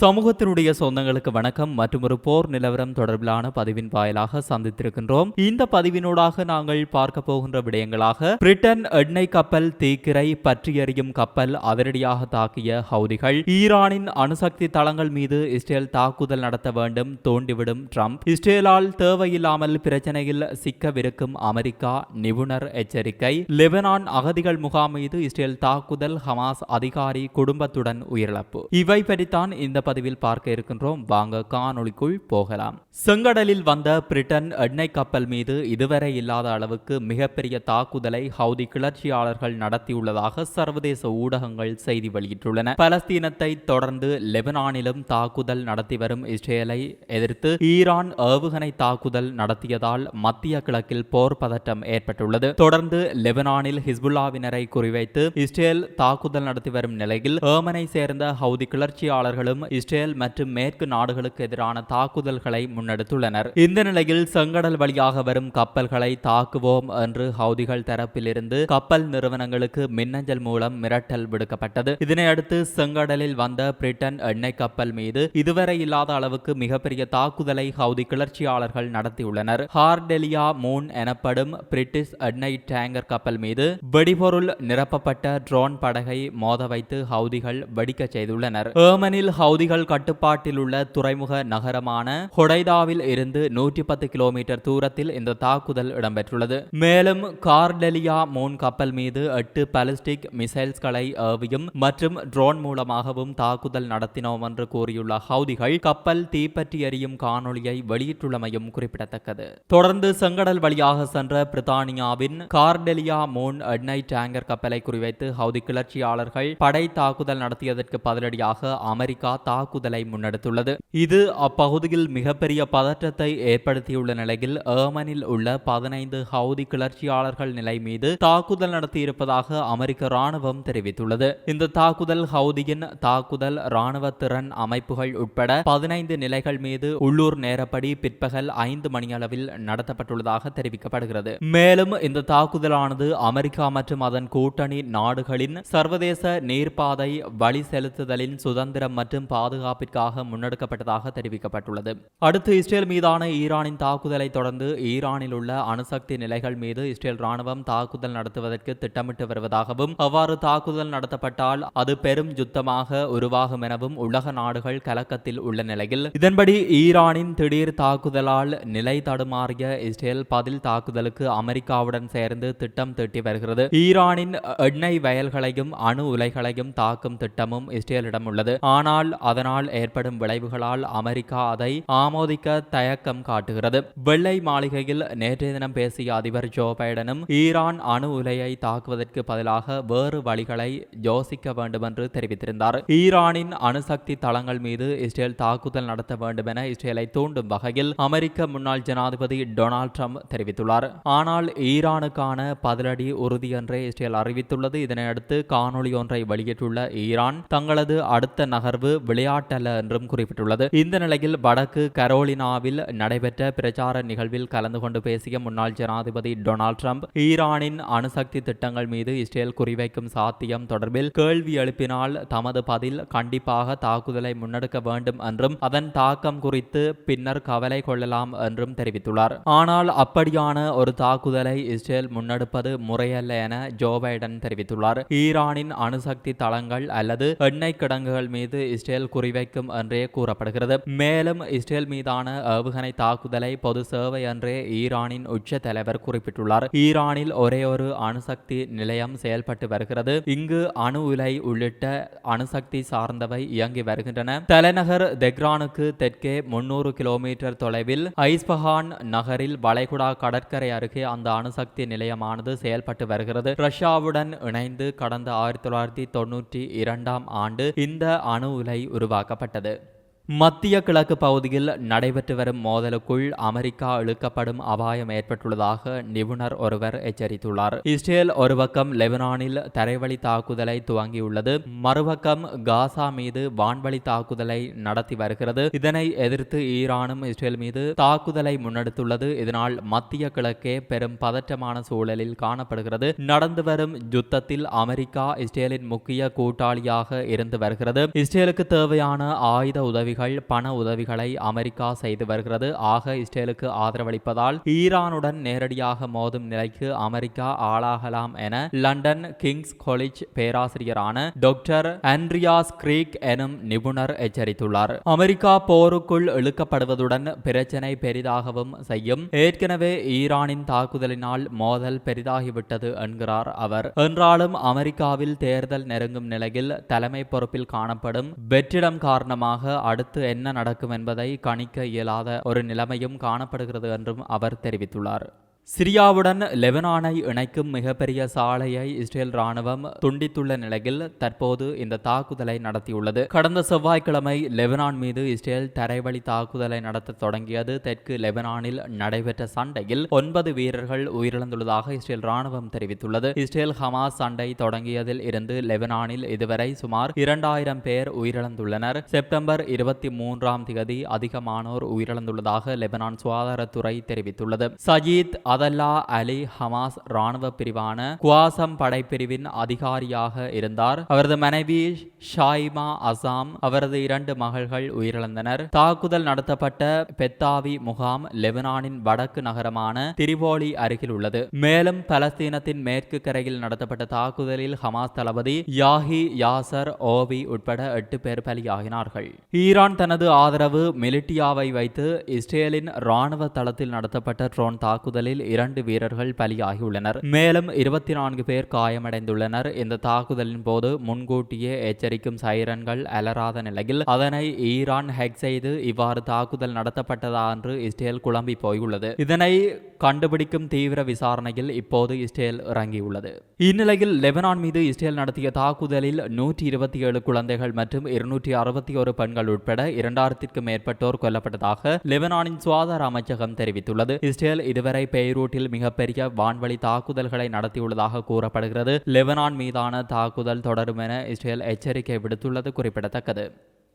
சமூகத்தினுடைய சொந்தங்களுக்கு வணக்கம். மற்றும் ஒரு போர் நிலவரம் தொடர்பிலான பதிவின் வாயிலாக சந்தித்திருக்கின்றோம். இந்த பதிவினூடாக நாங்கள் பார்க்க போகின்ற விடயங்களாக பிரிட்டன் எண்ணெய் கப்பல் தீக்கிரை பற்றியறியும் கப்பல் அதிரடியாக தாக்கிய ஹவுதிகள் ஈரானின் அணுசக்தி தளங்கள் மீது இஸ்ரேல் தாக்குதல் நடத்த வேண்டும் தோண்டிவிடும் ட்ரம்ப் இஸ்ரேலால் தேவையில்லாமல் பிரச்சனையில் சிக்கவிருக்கும் அமெரிக்கா நிபுணர் எச்சரிக்கை லெபனான் அகதிகள் முகாம் மீது இஸ்ரேல் தாக்குதல் ஹமாஸ் அதிகாரி குடும்பத்துடன் உயிரிழப்பு. இவை பற்றித்தான் இந்த பதிவில் பார்க்க இருக்கின்றோம். வாங்க காணொளிக்குள் போகலாம். செங்கடலில் வந்த பிரிட்டன் எண்ணெய் கப்பல் மீது இதுவரை இல்லாத அளவுக்கு மிகப்பெரிய தாக்குதலை ஹவுதி கிளர்ச்சியாளர்கள் நடத்தியுள்ளதாக சர்வதேச ஊடகங்கள் செய்தி வெளியிட்டுள்ளன. பலஸ்தீனத்தை தொடர்ந்து லெபனானிலும் தாக்குதல் நடத்தி வரும் இஸ்ரேலை எதிர்த்து ஈரான் ஏவுகணை தாக்குதல் நடத்தியதால் மத்திய கிழக்கில் போர் பதட்டம் ஏற்பட்டுள்ளது. தொடர்ந்து லெபனானில் ஹிஸ்புல்லாவினரை குறிவைத்து இஸ்ரேல் தாக்குதல் நடத்தி வரும் நிலையில் ஏமனை சேர்ந்த ஹவுதி கிளர்ச்சியாளர்களும் இஸ்ரேல் மற்றும் மேற்கு நாடுகளுக்கு எதிரான தாக்குதல்களை முன்னெடுத்துள்ளனர். இந்த நிலையில் செங்கடல் வழியாக வரும் கப்பல்களை தாக்குவோம் என்று ஹவுதிகள் தரப்பிலிருந்து கப்பல் நிறுவனங்களுக்கு மின்னஞ்சல் மூலம் மிரட்டல் விடுக்கப்பட்டது. இதனையடுத்து செங்கடலில் வந்த பிரிட்டன் எண்ணெய் கப்பல் மீது இதுவரை இல்லாத அளவுக்கு மிகப்பெரிய தாக்குதலை ஹவுதி கிளர்ச்சியாளர்கள் நடத்தியுள்ளனர். ஹார்டெலியா மூன் எனப்படும் பிரிட்டிஷ் எண்ணெய் டேங்கர் கப்பல் மீது வெடிபொருள் நிரப்பப்பட்ட ட்ரோன் படகை மோத வைத்து ஹவுதிகள் வெடிக்கச் செய்துள்ளனர். ஏமனில் ஹவுதிகள் கட்டுப்பாட்டில் உள்ள துறைமுக நகரமான ஹொடைதாவில் இருந்து நூற்றி பத்து கிலோமீட்டர் தூரத்தில் இந்த தாக்குதல் இடம்பெற்றுள்ளது. மேலும் கார்டெலியா மூன் கப்பல் மீது எட்டு பாலிஸ்டிக் மிசைல்ஸ்களை ஏவியும் மற்றும் ட்ரோன் மூலமாகவும் தாக்குதல் நடத்தினோம் என்று கூறியுள்ள ஹவுதிகள் கப்பல் தீப்பற்றி எறியும் காணொலியை வெளியிட்டுள்ளமையும் குறிப்பிடத்தக்கது. தொடர்ந்து செங்கடல் வழியாக சென்ற பிரித்தானியாவின் கார்டெலியா மூன் எண்ணெய் டேங்கர் கப்பலை குறிவைத்து ஹவுதி கிளர்ச்சியாளர்கள் படை தாக்குதல் நடத்தியதற்கு பதிலடியாக அமெரிக்கா தாக்குதலை முன்னெடுத்துள்ளது. இது அப்பகுதியில் மிகப்பெரிய பதற்றத்தை ஏற்படுத்தியுள்ள நிலையில் ஏமனில் உள்ள பதினைந்து ஹவுதி கிளர்ச்சியாளர்கள் நிலை மீது தாக்குதல் நடத்தியிருப்பதாக அமெரிக்க ராணுவம் தெரிவித்துள்ளது. இந்த தாக்குதல் ஹவுதியின் தாக்குதல் ராணுவ திறன் அமைப்புகள் உட்பட பதினைந்து நிலைகள் மீது உள்ளூர் நேரப்படி பிற்பகல் ஐந்து மணியளவில் நடத்தப்பட்டுள்ளதாக தெரிவிக்கப்படுகிறது. மேலும் இந்த தாக்குதலானது அமெரிக்கா மற்றும் அதன் கூட்டணி நாடுகளின் சர்வதேச நீர்ப்பாதை வழி செலுத்துதலின் சுதந்திரம் மற்றும் பாதுகாப்பிற்காக முன்னெடுக்கப்பட்டதாக தெரிவிக்கப்பட்டுள்ளது. அடுத்து இஸ்ரேல் மீதான ஈரானின் தாக்குதலை தொடர்ந்து ஈரானில் உள்ள அணுசக்தி நிலைகள் மீது இஸ்ரேல் ராணுவம் தாக்குதல் நடத்துவதற்கு திட்டமிட்டு வருவதாகவும் அவ்வாறு தாக்குதல் நடத்தப்பட்டால் அது பெரும் யுத்தமாக உருவாகும் எனவும் உலக நாடுகள் கலக்கத்தில் உள்ள நிலையில். இதன்படி ஈரானின் திடீர் தாக்குதலால் நிலை தடுமாறிய இஸ்ரேல் பதில் தாக்குதலுக்கு அமெரிக்காவுடன் சேர்ந்து திட்டம் தீட்டி வருகிறது. ஈரானின் எண்ணெய் வயல்களையும் அணு உலைகளையும் தாக்கும் திட்டமும் இஸ்ரேலிடம் உள்ளது. ஆனால் அதனால் ஏற்படும் விளைவுகளால் அமெரிக்கா அதை ஆமோதிக்க தயக்கம் காட்டுகிறது. வெள்ளை மாளிகையில் நேற்றைய தினம் பேசிய அதிபர் ஜோ பைடனும் ஈரான் அணு உலையை தாக்குவதற்கு பதிலாக வேறு வழிகளை யோசிக்க வேண்டும் என்று தெரிவித்திருந்தார். ஈரானின் அணுசக்தி தளங்கள் மீது இஸ்ரேல் தாக்குதல் நடத்த வேண்டும் என இஸ்ரேலை தூண்டும் வகையில் அமெரிக்க முன்னாள் ஜனாதிபதி டொனால்ட் ட்ரம்ப் தெரிவித்துள்ளார். ஆனால் ஈரானுக்கான பதிலடி உறுதி என்றே இஸ்ரேல் அறிவித்துள்ளது. இதனையடுத்து காணொலி ஒன்றை வெளியிட்டுள்ள ஈரான் தங்களது அடுத்த நகர்வு விளையாட்டல்ல என்றும் குறிப்பிட்டுள்ளது. இந்த நிலையில் வடக்கு கரோலினாவில் நடைபெற்ற பிரச்சார நிகழ்வில் கலந்து கொண்டு பேசிய முன்னாள் ஜனாதிபதி டொனால்ட் ட்ரம்ப் ஈரானின் அணுசக்தி திட்டங்கள் மீது இஸ்ரேல் குறிவைக்கும் சாத்தியம் தொடர்பில் கேள்வி எழுப்பினால் தமது பதில் கண்டிப்பாக தாக்குதலை முன்னெடுக்க வேண்டும் என்றும் அதன் தாக்கம் குறித்து பின்னர் கவலை கொள்ளலாம் என்றும் தெரிவித்துள்ளார். ஆனால் அப்படியான ஒரு தாக்குதலை இஸ்ரேல் முன்னெடுப்பது முறையல்ல என ஜோ பைடன் தெரிவித்துள்ளார். ஈரானின் அணுசக்தி தளங்கள் அல்லது எண்ணெய் கிடங்குகள் மீது இஸ்ரேல் இஸ்ரேல் குறிவைக்கும் என்றே கூறப்படுகிறது. மேலும் இஸ்ரேல் மீதான ஏவுகணை தாக்குதலை பொது சேவை என்றே ஈரானின் உச்ச தலைவர் குறிப்பிட்டுள்ளார். ஈரானில் ஒரே ஒரு அணுசக்தி நிலையம் செயல்பட்டு வருகிறது. இங்கு அணு உலை உள்ளிட்ட அணுசக்தி சார்ந்தவை இயங்கி வருகின்றன. தலைநகர் தெக்ரானுக்கு தெற்கே முன்னூறு கிலோமீட்டர் தொலைவில் ஐஸ்பஹான் நகரில் வளைகுடா கடற்கரை அருகே அந்த அணுசக்தி நிலையமானது செயல்பட்டு வருகிறது. ரஷ்யாவுடன் இணைந்து கடந்த ஆயிரத்தி தொள்ளாயிரத்தி தொன்னூற்றி இரண்டாம் ஆண்டு இந்த அணு உலை உருவாக்கப்பட்டது. மத்திய கிழக்கு பகுதியில் நடைபெற்று வரும் மோதலுக்குள் அமெரிக்கா இழுக்கப்படும் அபாயம் ஏற்பட்டுள்ளதாக நிபுணர் ஒருவர் எச்சரித்துள்ளார். இஸ்ரேல் ஒரு பக்கம் லெபனானில் தரைவழி தாக்குதலை துவங்கியுள்ளது மறுபக்கம் காசா மீது வான்வழி தாக்குதலை நடத்தி வருகிறது. இதனை எதிர்த்து ஈரானும் இஸ்ரேல் மீது தாக்குதலை முன்னெடுத்துள்ளது. இதனால் மத்திய கிழக்கே பெரும் பதற்றமான சூழலில் காணப்படுகிறது. நடந்து வரும் யுத்தத்தில் அமெரிக்கா இஸ்ரேலின் முக்கிய கூட்டாளியாக இருந்து வருகிறது. இஸ்ரேலுக்கு தேவையான ஆயுத உதவி உதவிகள் பண உதவிகளை அமெரிக்கா செய்து வருகிறது. ஆக இஸ்ரேலுக்கு ஆதரவளிப்பதால் ஈரானுடன் நேரடியாக மோதும் நிலைக்கு அமெரிக்கா ஆளாகலாம் என லண்டன் கிங்ஸ் காலேஜ் பேராசிரியரான டாக்டர் ஆண்ட்ரியாஸ் கிரீக் எனும் நிபுணர் எச்சரித்துள்ளார். அமெரிக்கா போருக்குள் இழுக்கப்படுவதுடன் பிரச்சனை பெரிதாகவும் செய்யும். ஏற்கனவே ஈரானின் தாக்குதலினால் மோதல் பெரிதாகிவிட்டது என்கிறார் அவர். என்றாலும் அமெரிக்காவில் தேர்தல் நெருங்கும் நிலையில் தலைமை பொறுப்பில் காணப்படும் வெற்றிடம் காரணமாக அடுத்த என்ன நடக்கும் என்பதை கணிக்க இயலாத ஒரு நிலைமையும் காணப்படுகிறது என்றும் அவர் தெரிவித்துள்ளார். சிரியாவுடன் லெபனானை இணைக்கும் மிகப்பெரிய சாலையை இஸ்ரேல் ராணுவம் துண்டித்துள்ள நிலையில் தற்போது இந்த தாக்குதலை நடத்தியுள்ளது. கடந்த செவ்வாய்க்கிழமை லெபனான் மீது இஸ்ரேல் தரைவழி தாக்குதலை நடத்த தொடங்கியது. தெற்கு லெபனானில் நடைபெற்ற சண்டையில் ஒன்பது வீரர்கள் உயிரிழந்துள்ளதாக இஸ்ரேல் ராணுவம் தெரிவித்துள்ளது. இஸ்ரேல் ஹமாஸ் சண்டை தொடங்கியதில் இருந்து லெபனானில் இதுவரை சுமார் இரண்டாயிரம் பேர் உயிரிழந்துள்ளனர். செப்டம்பர் இருபத்தி மூன்றாம் தேதி அதிகமானோர் உயிரிழந்துள்ளதாக லெபனான் சுகாதாரத்துறை தெரிவித்துள்ளது. சஜீத் அதல்லா அலி ஹமாஸ் ராணுவ பிரிவான குவாசம் படைப்பிரிவின் அதிகாரியாக இருந்தார். அவரது மனைவி ஷாய்மா அசாம் அவரது இரண்டு மகள்கள் உயிரிழந்தனர். தாக்குதல் நடத்தப்பட்ட பெத்தாவி முகாம் லெபனானின் வடக்கு நகரமான திரிபோலி அருகில் உள்ளது. மேலும் பலஸ்தீனத்தின் மேற்கு கரையில் நடத்தப்பட்ட தாக்குதலில் ஹமாஸ் தளபதி யாஹி யாசர் ஓவி உட்பட எட்டு பேர் பலியாகினார்கள். ஈரான் தனது ஆதரவு மிலிட்டியாவை வைத்து இஸ்ரேலின் ராணுவ தளத்தில் நடத்தப்பட்ட ட்ரோன் தாக்குதலில் இரண்டு வீரர்கள் பலியாகியுள்ளனர். மேலும் இருபத்தி நான்கு பேர் காயமடைந்துள்ளனர். இந்த தாக்குதலின் போது முன்கூட்டியே எச்சரிக்கும் சைரன்கள் அலராத நிலையில் அதனை ஈரான் ஹெக் செய்து இவ்வாறு தாக்குதல் நடத்தப்பட்டதா என்று இஸ்ரேல் குழம்பி போயுள்ளது. இதனை கண்டுபிடிக்கும் தீவிர விசாரணையில் இப்போது இஸ்ரேல் இறங்கியுள்ளது. இந்நிலையில் லெபனான் மீது இஸ்ரேல் நடத்திய தாக்குதலில் நூற்றி இருபத்தி ஏழு குழந்தைகள் மற்றும் இருநூற்றி அறுபத்தி ஒரு பெண்கள் உட்பட இரண்டாயிரத்திற்கும் மேற்பட்டோர் கொல்லப்பட்டதாக லெபனானின் சுகாதார அமைச்சகம் தெரிவித்துள்ளது. இஸ்ரேல் இதுவரை பெய்ரூட்டில் மிகப்பெரிய வான்வழி தாக்குதல்களை நடத்தியுள்ளதாக கூறப்படுகிறது. லெபனான் மீதான தாக்குதல் தொடரும் என இஸ்ரேல் எச்சரிக்கை விடுத்துள்ளது குறிப்பிடத்தக்கது.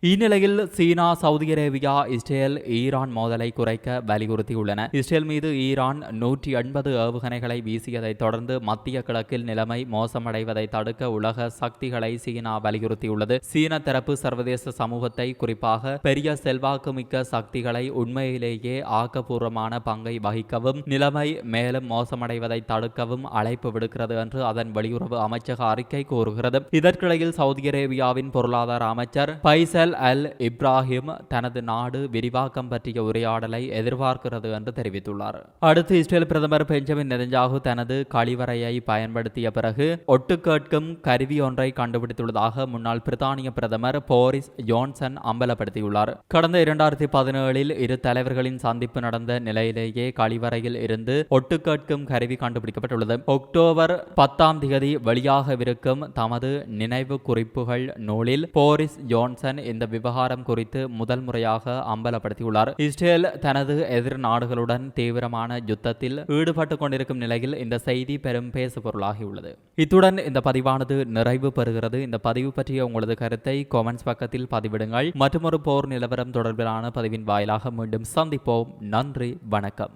இந்நிலையில் China Saudi Arabia Israel Iran மோதலை குறைக்க வலியுறுத்தியுள்ளன இஸ்ரேல் மீது ஈரான் நூற்றி எண்பது ஏவுகணைகளை வீசியதை தொடர்ந்து மத்திய கிழக்கில் நிலைமை மோசமடைவதை தடுக்க உலக சக்திகளை சீனா வலியுறுத்தியுள்ளது சீன தரப்பு சர்வதேச சமூகத்தை குறிப்பாக பெரிய செல்வாக்குமிக்க சக்திகளை உண்மையிலேயே ஆக்கப்பூர்வமான பங்கை வகிக்கவும் நிலைமை மேலும் மோசமடைவதை தடுக்கவும் அழைப்பு விடுக்கிறது என்று அதன் வெளியுறவு அமைச்சக அறிக்கை கூறுகிறது இதற்கிடையில் சவுதி அரேபியாவின் பொருளாதார அமைச்சர் பைசல் அல் இப்ராஹிம் தனது நாடு விரிவாக்கம் பற்றிய உரையாடலை எதிர்பார்க்கிறது என்று தெரிவித்துள்ளார். அடுத்து இஸ்ரேல் பிரதமர் பெஞ்சமின் நெதஞ்சாகு தனது கழிவறையை பயன்படுத்திய பிறகு ஒட்டு கேட்கும் கருவி ஒன்றை கண்டுபிடித்துள்ளதாக முன்னாள் பிரித்தானிய பிரதமர் போரிஸ் ஜோன்சன் அம்பலப்படுத்தியுள்ளார். கடந்த இரண்டாயிரத்தி பதினேழில் இரு தலைவர்களின் சந்திப்பு நடந்த நிலையிலேயே கழிவறையில் இருந்து ஒட்டு கேட்கும் கருவி கண்டுபிடிக்கப்பட்டுள்ளது. அக்டோபர் பத்தாம் தேதி வெளியாகவிருக்கும் தமது நினைவு குறிப்புகள் நூலில் போரிஸ் ஜோன்சன் இந்த விவகாரம் குறித்து முதல் முறையாக அம்பலப்படுத்தியுள்ளார். இஸ்ரேல் தனது எதிர் நாடுகளுடன் தீவிரமான யுத்தத்தில் ஈடுபட்டு கொண்டிருக்கும் நிலையில் இந்த செய்தி பெரும் பேசு பொருளாகியுள்ளது இத்துடன் இந்த பதிவானது நிறைவு பெறுகிறது. இந்த பதிவு பற்றிய உங்களது கருத்தை கொமெண்ட்ஸ் பக்கத்தில் பதிவிடுங்கள். மற்றொரு போர் நிலவரம் தொடர்பிலான பதிவின் வாயிலாக மீண்டும் சந்திப்போம். நன்றி வணக்கம்.